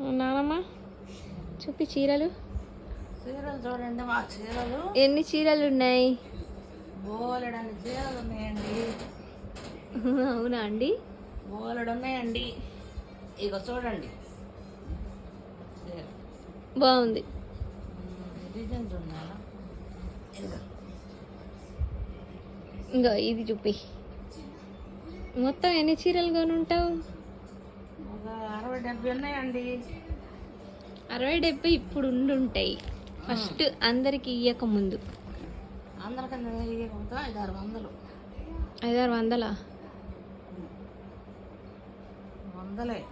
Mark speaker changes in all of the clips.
Speaker 1: నానమ్మ చూపి చీరలు.
Speaker 2: చీరలు చూడండి మా చీరలు.
Speaker 1: ఎన్ని చీరలు ఉన్నాయి?
Speaker 2: బోలెడన్ని చీరలు ఉన్నాయండి.
Speaker 1: అవునా అండి?
Speaker 2: బోలెడు ఉన్నాయండి. ఇక చూడండి.
Speaker 1: బాగుంది.
Speaker 2: డిజైన్స్ ఉన్నాయా.
Speaker 1: ఇంకా ఇది చూపి. మొత్తం ఎన్ని చీరలు కొని ఉంటావు
Speaker 2: డెబ్బై ఉన్నాయండి.
Speaker 1: అరవై డెబ్బై ఇప్పుడు ఉండుంటాయి. ఫస్ట్ అందరికి ఇయ్యక ముందు.
Speaker 2: అందరికన్నా ఇవ్వకపోతే ఐదు ఆరు వందలు.
Speaker 1: ఐదారు వందలా?
Speaker 2: వందలే.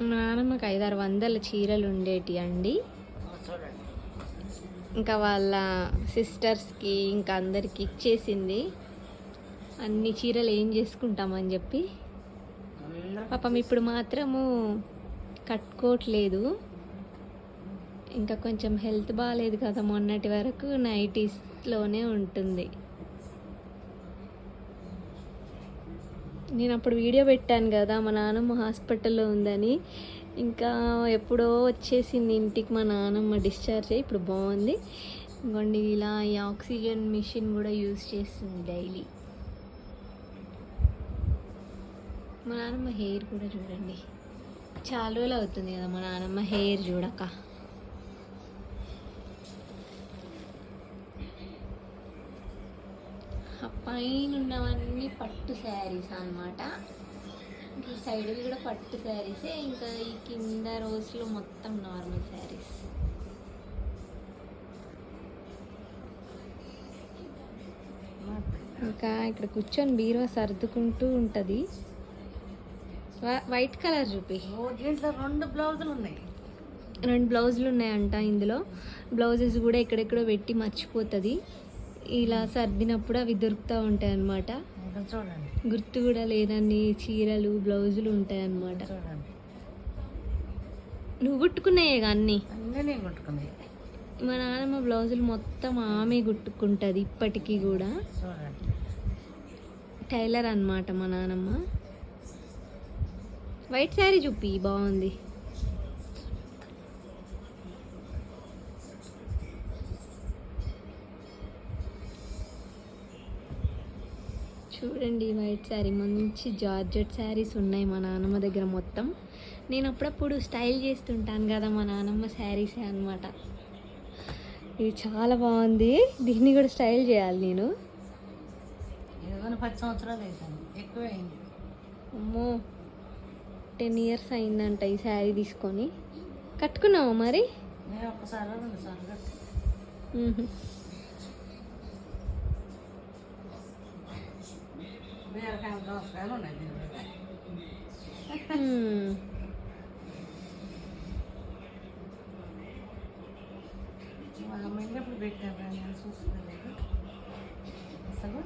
Speaker 1: నానమ్మకి ఐదారు వందల చీరలు ఉండేటి అండి. ఇంకా వాళ్ళ సిస్టర్స్కి ఇంకా అందరికి ఇచ్చేసింది. అన్ని చీరలు ఏం చేసుకుంటామని చెప్పి పాపం ఇప్పుడు మాత్రము కట్టుకోవట్లేదు. ఇంకా కొంచెం హెల్త్ బాగాలేదు కదా మొన్నటి వరకు నైటీస్లోనే ఉంటుంది. నేను అప్పుడు వీడియో పెట్టాను కదా మా నాన్నమ్మ హాస్పిటల్లో ఉందని. ఇంకా ఎప్పుడో వచ్చేసింది ఇంటికి మా నాన్నమ్మ డిశ్చార్జ్ అయ్యి ఇప్పుడు బాగుంది. ఇంకోండి ఇలా ఈ ఆక్సిజన్ మిషన్ కూడా యూజ్ చేస్తుంది డైలీ. మా నాన్నమ్మ హెయిర్ కూడా చూడండి. చాలా రోజులు అవుతుంది కదా మా నాన్నమ్మ హెయిర్ చూడక. పైన ఉన్నవన్నీ పట్టు శారీస్ అన్నమాట. ఈ సైడ్ కూడా పట్టు శారీసే ఇంకా ఈ కింద రోజులు మొత్తం నార్మల్ శారీస్. ఇంకా ఇక్కడ కూర్చొని బీరువా సర్దుకుంటూ ఉంటుంది. వైట్ కలర్ చూపి
Speaker 2: దీంట్లో రెండు బ్లౌజులు ఉన్నాయి.
Speaker 1: రెండు బ్లౌజులు ఉన్నాయంట ఇందులో. బ్లౌజెస్ కూడా ఎక్కడెక్కడో పెట్టి మర్చిపోతుంది. ఇలా సర్దినప్పుడు అవి దొరుకుతూ ఉంటాయి అన్నమాట గుర్తు కూడా లేనన్ని చీరలు బ్లౌజులు ఉంటాయి అన్నమాట నువ్వు కుట్టుకున్నాయే అన్నీ? మా నాన్నమ్మ బ్లౌజులు మొత్తం ఆమె కుట్టుకుంటుంది ఇప్పటికీ కూడా. టైలర్ అన్నమాట మా నాన్నమ్మ వైట్ శారీ చూపి బాగుంది. చూడండి వైట్ శారీ మంచి జార్జెట్ శారీస్ ఉన్నాయి మా నాన్నమ్మ దగ్గర మొత్తం. నేను అప్పుడప్పుడు స్టైల్ చేస్తుంటాను కదా మా నాన్నమ్మ శారీసే అనమాట ఇది చాలా బాగుంది. దీన్ని కూడా స్టైల్ చేయాలి నేను.
Speaker 2: ఏదైనా పది సంవత్సరాలు అవుతాను ఎక్కువే అయింది.
Speaker 1: అమ్మో. టెన్ ఇయర్స్ అయిందంట ఈ శారీ తీసుకొని. కట్టుకున్నావా మరి?
Speaker 2: పెట్టాను చూసుకోలేదు అసలు